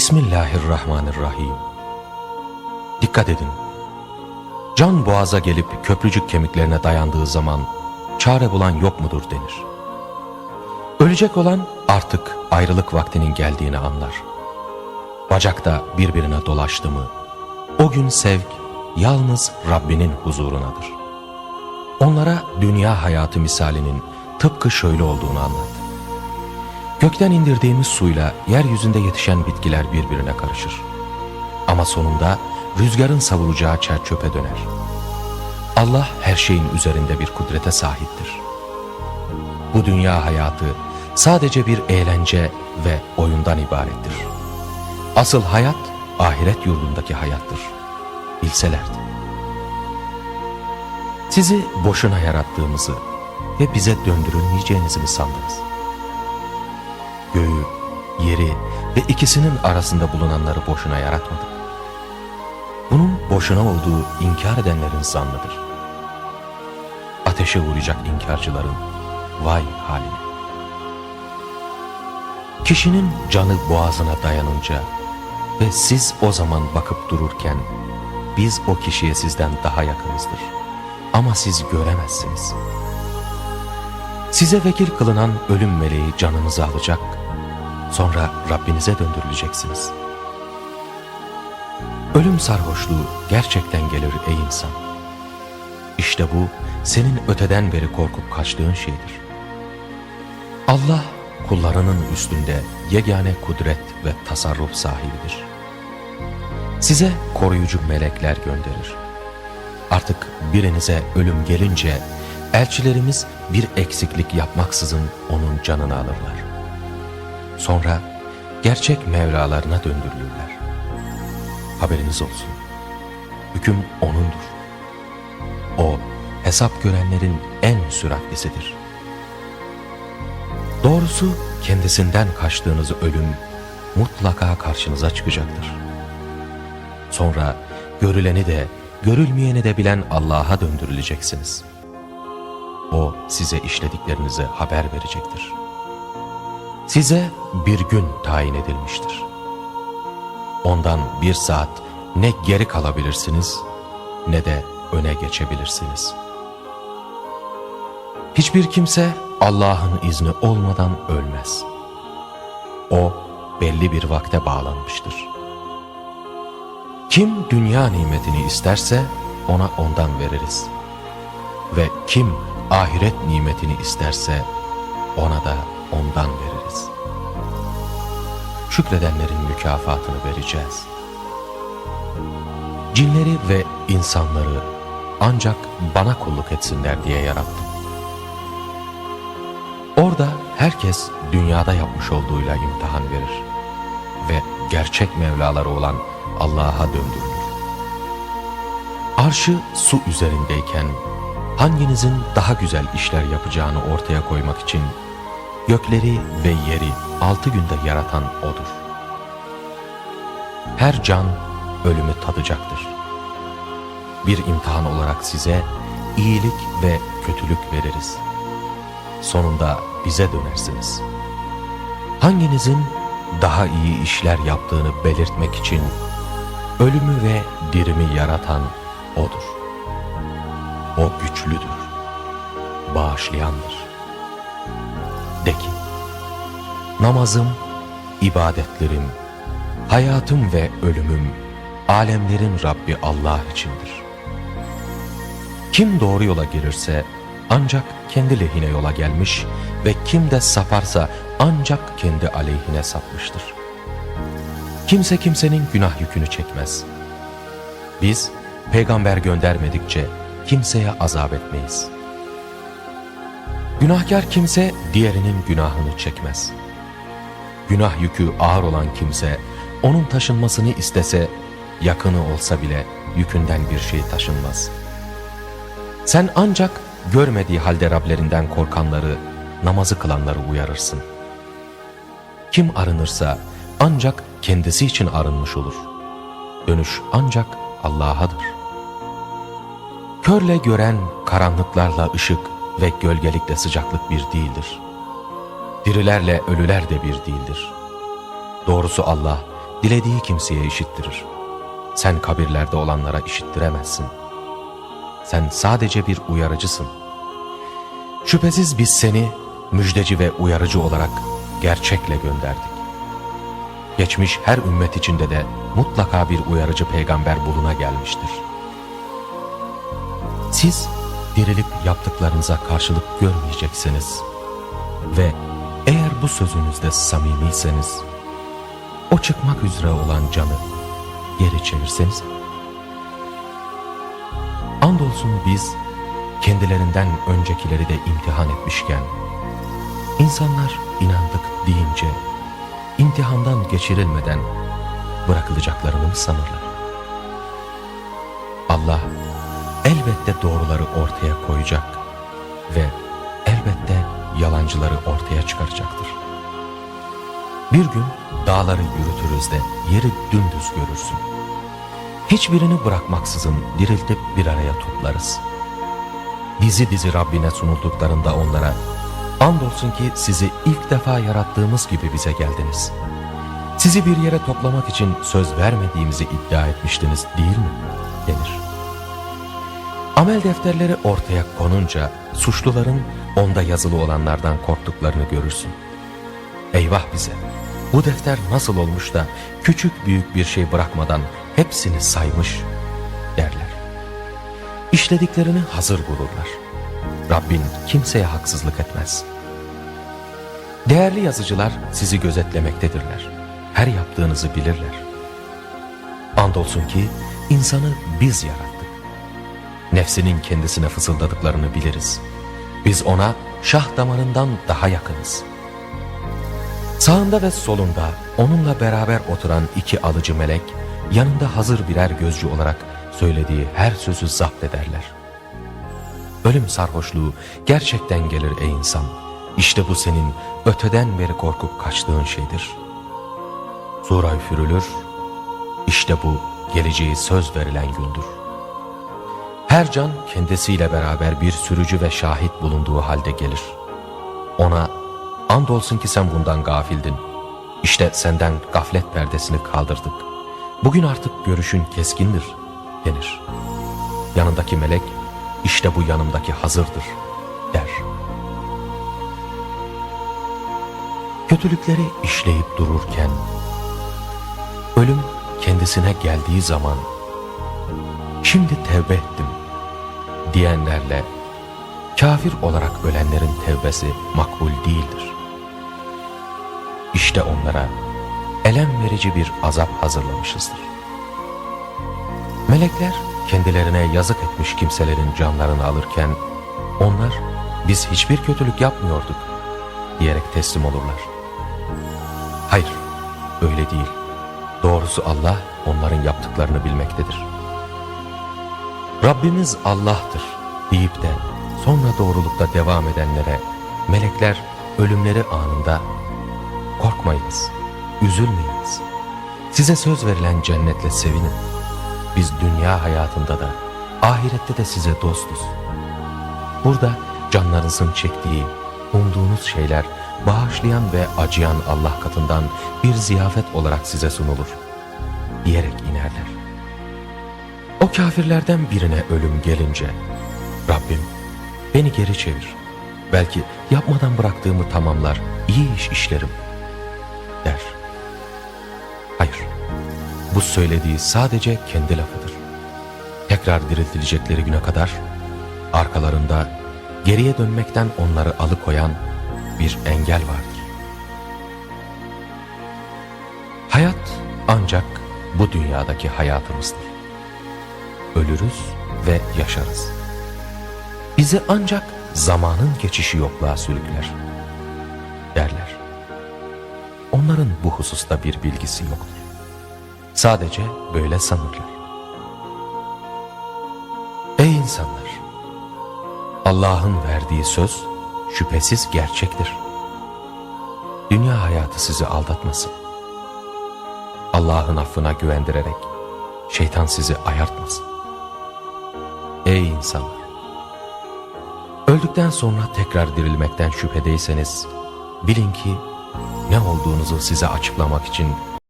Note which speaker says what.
Speaker 1: Bismillahirrahmanirrahim. Dikkat edin. Can boğaza gelip köprücük kemiklerine dayandığı zaman çare bulan yok mudur denir. Ölecek olan artık ayrılık vaktinin geldiğini anlar. Bacakta birbirine dolaştı mı, o gün sevk yalnız Rabbinin huzurunadır. Onlara dünya hayatı misalinin tıpkı şöyle olduğunu anlat. Gökten indirdiğimiz suyla yeryüzünde yetişen bitkiler birbirine karışır. Ama sonunda rüzgarın savuracağı çer çöpe döner. Allah her şeyin üzerinde bir kudrete sahiptir. Bu dünya hayatı sadece bir eğlence ve oyundan ibarettir. Asıl hayat ahiret yurdundaki hayattır. Bilselerdi. Sizi boşuna yarattığımızı ve bize döndürülmeyeceğinizi mi sandınız? Yeri ve ikisinin arasında bulunanları boşuna yaratmadık. Bunun boşuna olduğu inkar edenlerin zannıdır. Ateşe vuracak inkarcıların vay haline. Kişinin canı boğazına dayanınca ve siz o zaman bakıp dururken biz o kişiye sizden daha yakınızdır. Ama siz göremezsiniz. Size vekil kılınan ölüm meleği canınızı alacak, sonra Rabbinize döndürüleceksiniz. Ölüm sarhoşluğu gerçekten gelir ey insan. İşte bu senin öteden beri korkup kaçtığın şeydir. Allah kullarının üstünde yegane kudret ve tasarruf sahibidir. Size koruyucu melekler gönderir. Artık birinize ölüm gelince elçilerimiz bir eksiklik yapmaksızın onun canını alırlar. Sonra gerçek Mevlalarına döndürülürler. Haberiniz olsun. Hüküm O'nundur. O hesap görenlerin en süratlisidir. Doğrusu kendisinden kaçtığınız ölüm mutlaka karşınıza çıkacaktır. Sonra görüleni de görülmeyeni de bilen Allah'a döndürüleceksiniz. O size işlediklerinize haber verecektir. Size bir gün tayin edilmiştir. Ondan bir saat ne geri kalabilirsiniz ne de öne geçebilirsiniz. Hiçbir kimse Allah'ın izni olmadan ölmez. O belli bir vakte bağlanmıştır. Kim dünya nimetini isterse ona ondan veririz. Ve kim ahiret nimetini isterse ona da ondan veririz. Şükredenlerin mükafatını vereceğiz. Cinleri ve insanları ancak bana kulluk etsinler diye yarattım. Orada herkes dünyada yapmış olduğuyla imtihan verir ve gerçek Mevlaları olan Allah'a döndürülür. Arşı su üzerindeyken hanginizin daha güzel işler yapacağını ortaya koymak için gökleri ve yeri altı günde yaratan O'dur. Her can ölümü tadacaktır. Bir imtihan olarak size iyilik ve kötülük veririz. Sonunda bize dönersiniz. Hanginizin daha iyi işler yaptığını belirtmek için ölümü ve dirimi yaratan O'dur. O güçlüdür, bağışlayandır. De ki, namazım, ibadetlerim, hayatım ve ölümüm, alemlerin Rabbi Allah içindir. Kim doğru yola girirse ancak kendi lehine yola gelmiş ve kim de saparsa ancak kendi aleyhine sapmıştır. Kimse kimsenin günah yükünü çekmez. Biz peygamber göndermedikçe kimseye azap etmeyiz. Günahkar kimse diğerinin günahını çekmez. Günah yükü ağır olan kimse onun taşınmasını istese yakını olsa bile yükünden bir şey taşınmaz. Sen ancak görmediği halde Rablerinden korkanları, namazı kılanları uyarırsın. Kim arınırsa ancak kendisi için arınmış olur. Dönüş ancak Allah'adır. Körle gören karanlıklarla ışık ve gölgelikle sıcaklık bir değildir. Dirilerle ölüler de bir değildir. Doğrusu Allah dilediği kimseye işittirir. Sen kabirlerde olanlara işittiremezsin. Sen sadece bir uyarıcısın. Şüphesiz biz seni müjdeci ve uyarıcı olarak gerçekle gönderdik. Geçmiş her ümmet içinde de mutlaka bir uyarıcı peygamber buluna gelmiştir. Siz dirilip yaptıklarınıza karşılık görmeyeceksiniz. Ve eğer bu sözünüzde samimiyseniz, o çıkmak üzere olan canı geri çevirseniz. Andolsun biz kendilerinden öncekileri de imtihan etmişken, insanlar inandık deyince, imtihandan geçirilmeden bırakılacaklarını mı sanırlar? Allah elbette doğruları ortaya koyacak ve elbette yalancıları ortaya çıkaracaktır. Bir gün dağları yürütürüz de yeri dümdüz görürsün. Hiçbirini bırakmaksızın diriltip bir araya toplarız. Dizi dizi Rabbine sunulduklarında onlara andolsun ki sizi ilk defa yarattığımız gibi bize geldiniz. Sizi bir yere toplamak için söz vermediğimizi iddia etmiştiniz değil mi? denir. Amel defterleri ortaya konunca suçluların onda yazılı olanlardan korktuklarını görürsün. Eyvah bize! Bu defter nasıl olmuş da küçük büyük bir şey bırakmadan hepsini saymış derler. İşlediklerini hazır bulurlar. Rabbin kimseye haksızlık etmez. Değerli yazıcılar sizi gözetlemektedirler. Her yaptığınızı bilirler. Andolsun ki insanı biz yarattık. Nefsinin kendisine fısıldadıklarını biliriz. Biz ona şah damarından daha yakınız. Sağında ve solunda onunla beraber oturan iki alıcı melek, yanında hazır birer gözcü olarak söylediği her sözü zapt ederler. Ölüm sarhoşluğu gerçekten gelir ey insan. İşte bu senin öteden beri korkup kaçtığın şeydir. Sura üfürülür, işte bu geleceği söz verilen gündür. Her can kendisiyle beraber bir sürücü ve şahit bulunduğu halde gelir. Ona andolsun ki sen bundan gafildin. İşte senden gaflet perdesini kaldırdık. Bugün artık görüşün keskindir denir. Yanındaki melek işte bu yanımdaki hazırdır der. Kötülükleri işleyip dururken ölüm kendisine geldiği zaman şimdi tevbe ettim diyenlerle kafir olarak ölenlerin tevbesi makbul değildir. İşte onlara elem verici bir azap hazırlamışızdır. Melekler kendilerine yazık etmiş kimselerin canlarını alırken onlar biz hiçbir kötülük yapmıyorduk diyerek teslim olurlar. Hayır öyle değil. Doğrusu Allah onların yaptıklarını bilmektedir. Rabbimiz Allah'tır deyip de sonra doğrulukta devam edenlere melekler ölümleri anında korkmayınız, üzülmeyiniz. Size söz verilen cennetle sevinin. Biz dünya hayatında da ahirette de size dostuz. Burada canlarınızın çektiği, umduğunuz şeyler bağışlayan ve acıyan Allah katından bir ziyafet olarak size sunulur diyerek inerler. O kafirlerden birine ölüm gelince Rabbim beni geri çevir. Belki yapmadan bıraktığımı tamamlar, iyi iş işlerim der. Hayır, bu söylediği sadece kendi lafıdır. Tekrar diriltilecekleri güne kadar arkalarında geriye dönmekten onları alıkoyan bir engel vardır. Hayat ancak bu dünyadaki hayatımızdır. Ölürüz ve yaşarız. Bizi ancak zamanın geçişi yokluğa sürükler derler. Onların bu hususta bir bilgisi yoktur. Sadece böyle sanırlar. Ey insanlar! Allah'ın verdiği söz şüphesiz gerçektir. Dünya hayatı sizi aldatmasın. Allah'ın affına güvendirerek şeytan sizi ayartmasın. İnsanlar! Öldükten sonra tekrar dirilmekten şüphedeyseniz bilin ki ne olduğunuzu size açıklamak için